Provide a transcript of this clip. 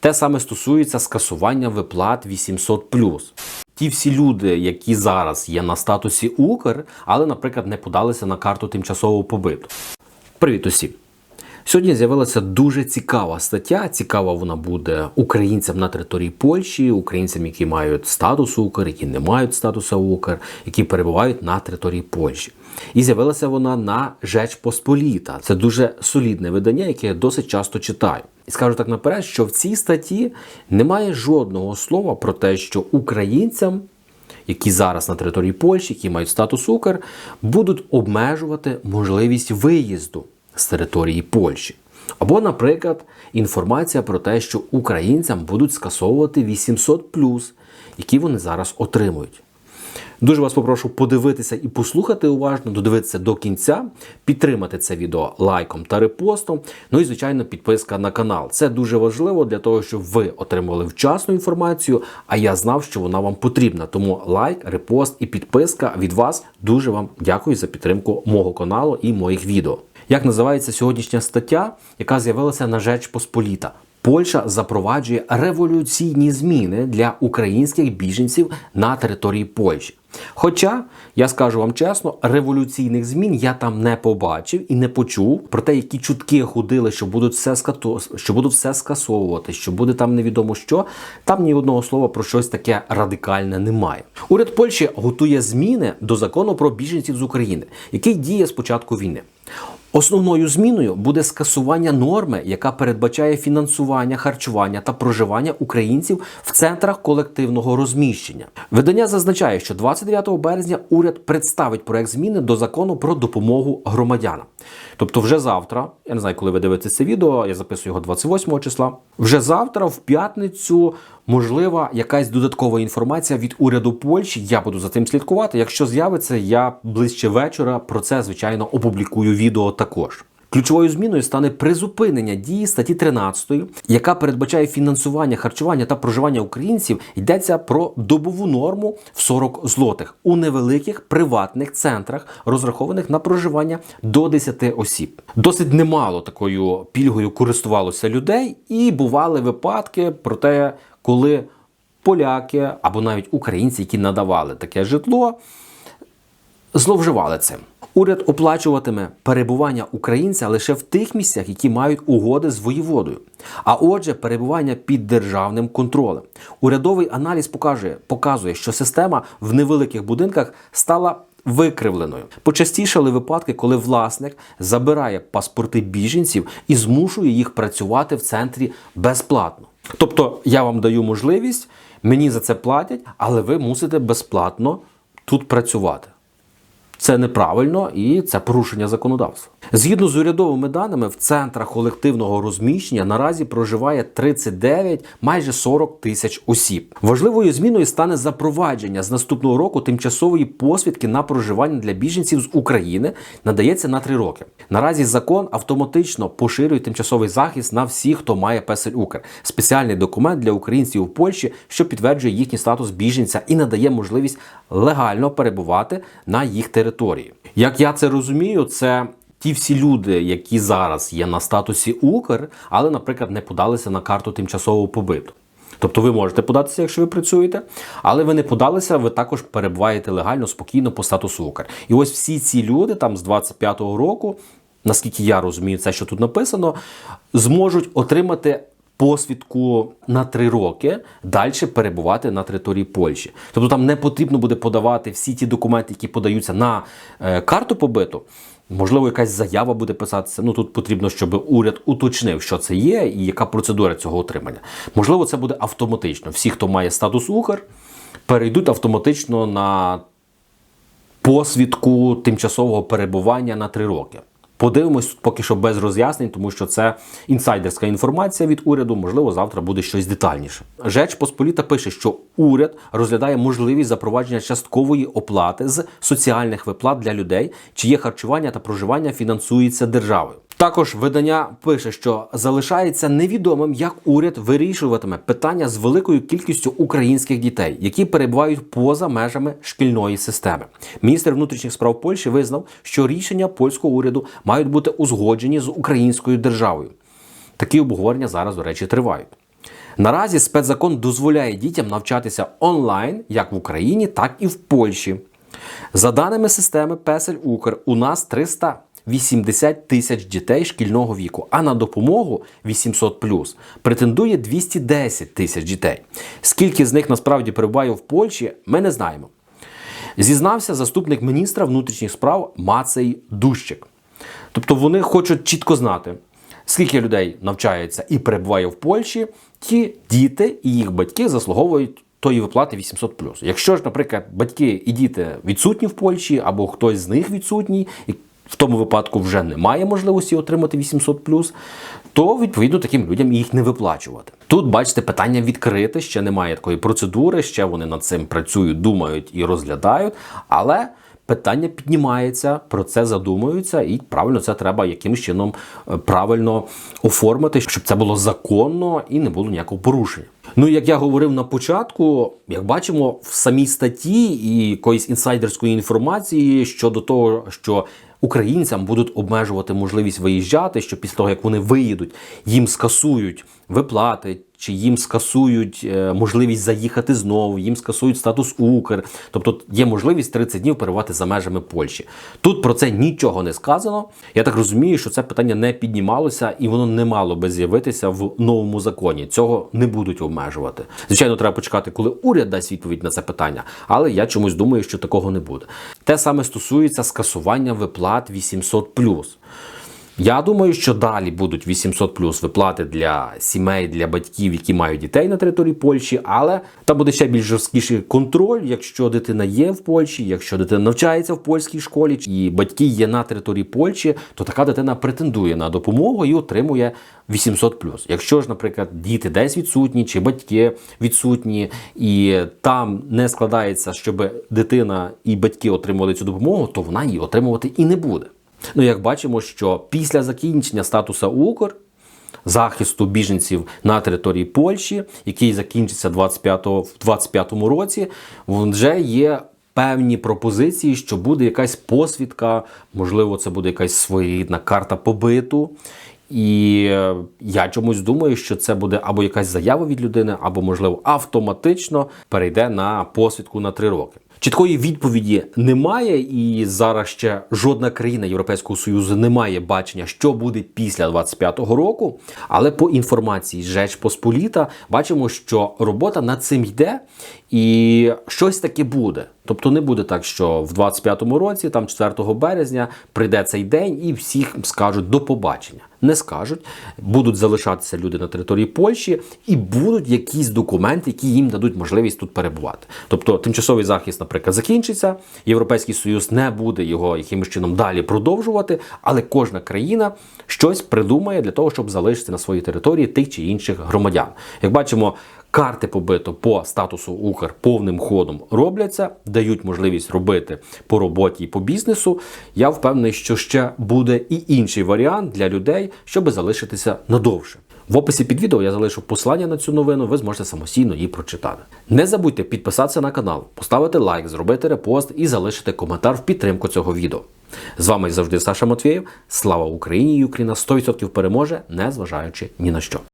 Те саме стосується скасування виплат 800+. Ті всі люди, які зараз є на статусі Укр, але, наприклад, не подалися на карту тимчасового побиту. Привіт усім! Сьогодні з'явилася дуже цікава стаття. Цікава вона буде українцям на території Польщі, українцям, які мають статус Укр, які не мають статусу Укр, які перебувають на території Польщі. І з'явилася вона на Жеч Посполіта. Це дуже солідне видання, яке я досить часто читаю. І скажу так наперед, що в цій статті немає жодного слова про те, що українцям які зараз на території Польщі, які мають статус Укр, будуть обмежувати можливість виїзду з території Польщі. Або, наприклад, інформація про те, що українцям будуть скасовувати 800 які вони зараз отримують. Дуже вас попрошу подивитися і послухати уважно, додивитися до кінця, підтримати це відео лайком та репостом. Ну і, звичайно, підписка на канал. Це дуже важливо для того, щоб ви отримали вчасну інформацію, а я знав, що вона вам потрібна. Тому лайк, репост і підписка від вас дуже вам дякую за підтримку мого каналу і моїх відео. Як називається сьогоднішня стаття, яка з'явилася на Жеч Посполіта? Польща запроваджує революційні зміни для українських біженців на території Польщі. Хоча я скажу вам чесно, революційних змін я там не побачив і не почув про те, які чутки ходили, що будуть все скато... що будуть все скасовувати, що буде там невідомо що. Там ні одного слова про щось таке радикальне немає. Уряд Польщі готує зміни до закону про біженців з України, який діє з початку війни. Основною зміною буде скасування норми, яка передбачає фінансування, харчування та проживання українців в центрах колективного розміщення. Видання зазначає, що 29 березня уряд представить проект зміни до закону про допомогу громадянам. Тобто, вже завтра, я не знаю, коли ви дивитесь це відео, я записую його 28 числа. Вже завтра, в п'ятницю, можлива якась додаткова інформація від уряду Польщі. Я буду за цим слідкувати. Якщо з'явиться, я ближче вечора про це звичайно опублікую відео також. Ключовою зміною стане призупинення дії статті 13, яка передбачає фінансування, харчування та проживання українців. Йдеться про добову норму в 40 злотих у невеликих приватних центрах, розрахованих на проживання до 10 осіб. Досить немало такою пільгою користувалося людей, і бували випадки про те, коли поляки або навіть українці, які надавали таке житло, зловживали цим. Уряд оплачуватиме перебування українця лише в тих місцях, які мають угоди з воєводою. А отже, перебування під державним контролем. Урядовий аналіз покаже, показує, що система в невеликих будинках стала викривленою. Почастішали випадки, коли власник забирає паспорти біженців і змушує їх працювати в центрі безплатно. Тобто я вам даю можливість, мені за це платять, але ви мусите безплатно тут працювати. Це неправильно і це порушення законодавства. Згідно з урядовими даними, в центрах колективного розміщення наразі проживає 39, майже 40 тисяч осіб. Важливою зміною стане запровадження з наступного року тимчасової посвідки на проживання для біженців з України надається на 3 роки. Наразі закон автоматично поширює тимчасовий захист на всіх, хто має песель Укр. Спеціальний документ для українців у Польщі, що підтверджує їхній статус біженця і надає можливість легально перебувати на їх території. Як я це розумію, це ті всі люди, які зараз є на статусі Укр, але, наприклад, не подалися на карту тимчасового побиту. Тобто ви можете податися, якщо ви працюєте, але ви не подалися, ви також перебуваєте легально, спокійно по статусу Укр. І ось всі ці люди там з 25-го року, наскільки я розумію, це що тут написано, зможуть отримати. Посвідку на три роки далі перебувати на території Польщі. Тобто там не потрібно буде подавати всі ті документи, які подаються на е, карту побиту. Можливо, якась заява буде писатися. Ну тут потрібно, щоб уряд уточнив, що це є, і яка процедура цього отримання. Можливо, це буде автоматично. Всі, хто має статус Укр, перейдуть автоматично на посвідку тимчасового перебування на три роки. Подивимось тут поки що без роз'яснень, тому що це інсайдерська інформація від уряду. Можливо, завтра буде щось детальніше. Жеч Посполіта пише, що уряд розглядає можливість запровадження часткової оплати з соціальних виплат для людей, чиє харчування та проживання фінансується державою. Також видання пише, що залишається невідомим, як уряд вирішуватиме питання з великою кількістю українських дітей, які перебувають поза межами шкільної системи. Міністр внутрішніх справ Польщі визнав, що рішення польського уряду мають бути узгоджені з українською державою. Такі обговорення зараз, до речі, тривають. Наразі спецзакон дозволяє дітям навчатися онлайн як в Україні, так і в Польщі. За даними системи Песель Укр, у нас 380 тисяч дітей шкільного віку, а на допомогу 800 претендує 210 тисяч дітей. Скільки з них насправді перебуває в Польщі, ми не знаємо. Зізнався заступник міністра внутрішніх справ Мацей Дущик. Тобто вони хочуть чітко знати, скільки людей навчається і перебуває в Польщі, ті діти і їх батьки заслуговують тої виплати 800 Якщо ж, наприклад, батьки і діти відсутні в Польщі, або хтось з них відсутній, в тому випадку вже немає можливості отримати 800 то відповідно таким людям їх не виплачувати. Тут, бачите, питання відкрите, ще немає такої процедури, ще вони над цим працюють, думають і розглядають, але. Питання піднімається, про це задумуються, і правильно це треба якимось чином е, правильно оформити, щоб це було законно і не було ніякого порушення. Ну, як я говорив на початку, як бачимо, в самій статті і якоїсь інсайдерської інформації щодо того, що українцям будуть обмежувати можливість виїжджати, що після того, як вони виїдуть, їм скасують виплати, чи їм скасують е, можливість заїхати знову, їм скасують статус Укр. Тобто є можливість 30 днів перебувати за межами Польщі. Тут про це нічого не сказано. Я так розумію, що це питання не піднімалося і воно не мало би з'явитися в новому законі. Цього не будуть обмежувати. Звичайно, треба почекати, коли уряд дасть відповідь на це питання, але я чомусь думаю, що такого не буде. Те саме стосується скасування виплат 800+. Я думаю, що далі будуть 800 плюс виплати для сімей, для батьків, які мають дітей на території Польщі, але там буде ще більш жорсткіший контроль, якщо дитина є в Польщі, якщо дитина навчається в польській школі, і батьки є на території Польщі, то така дитина претендує на допомогу і отримує 800 плюс. Якщо ж, наприклад, діти десь відсутні, чи батьки відсутні, і там не складається, щоб дитина і батьки отримували цю допомогу, то вона її отримувати і не буде. Ну, як бачимо, що після закінчення статуса Укр, захисту біженців на території Польщі, який закінчиться 25 в 2025 році, вже є. Певні пропозиції, що буде якась посвідка, можливо, це буде якась своєрідна карта побиту. І е, я чомусь думаю, що це буде або якась заява від людини, або, можливо, автоматично перейде на посвідку на три роки. Чіткої відповіді немає, і зараз ще жодна країна Європейського союзу не має бачення, що буде після 25-го року. Але по інформації Жеч Посполіта бачимо, що робота над цим йде, і щось таке буде. Тобто не буде так, що в 25-му році, там 4 березня, прийде цей день і всіх скажуть до побачення. Не скажуть, будуть залишатися люди на території Польщі і будуть якісь документи, які їм дадуть можливість тут перебувати. Тобто тимчасовий захист, наприклад, закінчиться. Європейський союз не буде його якимось чином далі продовжувати, але кожна країна щось придумає для того, щоб залишити на своїй території тих чи інших громадян. Як бачимо. Карти побито по статусу Укр повним ходом робляться, дають можливість робити по роботі і по бізнесу. Я впевнений, що ще буде і інший варіант для людей, щоб залишитися надовше. В описі під відео я залишу посилання на цю новину, ви зможете самостійно її прочитати. Не забудьте підписатися на канал, поставити лайк, зробити репост і залишити коментар в підтримку цього відео. З вами завжди Саша Матвєєв. Слава Україні! Україна 100% переможе, не зважаючи ні на що.